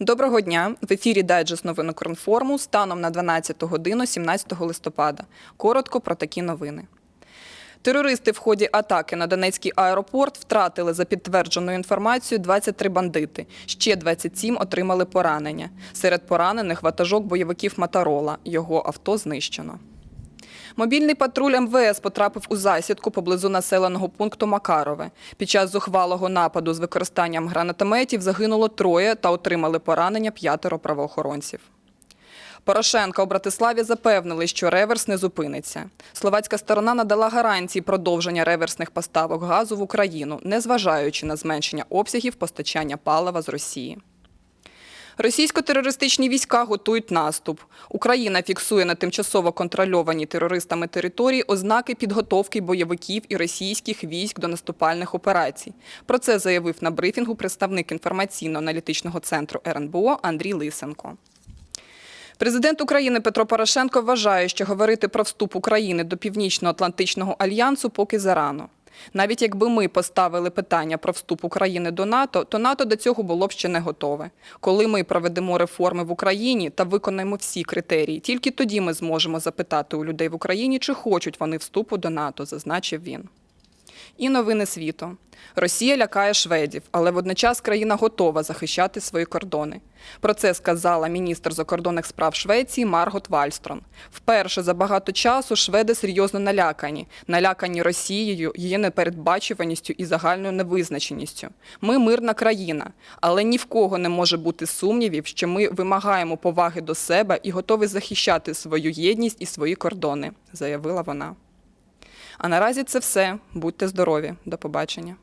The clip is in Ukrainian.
Доброго дня в ефірі дайджест новин Кронформу станом на 12 годину 17 листопада. Коротко про такі новини. Терористи в ході атаки на Донецький аеропорт втратили за підтвердженою інформацією 23 бандити. Ще 27 отримали поранення. Серед поранених ватажок бойовиків Матарола. Його авто знищено. Мобільний патруль МВС потрапив у засідку поблизу населеного пункту Макарове. Під час зухвалого нападу з використанням гранатометів загинуло троє та отримали поранення п'ятеро правоохоронців. Порошенка у Братиславі запевнили, що реверс не зупиниться. Словацька сторона надала гарантії продовження реверсних поставок газу в Україну, незважаючи на зменшення обсягів постачання палива з Росії. Російсько-терористичні війська готують наступ. Україна фіксує на тимчасово контрольованій терористами території ознаки підготовки бойовиків і російських військ до наступальних операцій. Про це заявив на брифінгу представник інформаційно-аналітичного центру РНБО Андрій Лисенко. Президент України Петро Порошенко вважає, що говорити про вступ України до Північно-Атлантичного альянсу поки зарано. Навіть якби ми поставили питання про вступ України до НАТО, то НАТО до цього було б ще не готове. Коли ми проведемо реформи в Україні та виконаємо всі критерії, тільки тоді ми зможемо запитати у людей в Україні, чи хочуть вони вступу до НАТО, зазначив він. І новини світу. Росія лякає шведів, але водночас країна готова захищати свої кордони. Про це сказала міністр закордонних справ Швеції Маргот Вальстрон. Вперше за багато часу шведи серйозно налякані, налякані Росією, її непередбачуваністю і загальною невизначеністю. Ми мирна країна, але ні в кого не може бути сумнівів, що ми вимагаємо поваги до себе і готові захищати свою єдність і свої кордони, заявила вона. А наразі це все. Будьте здорові. До побачення.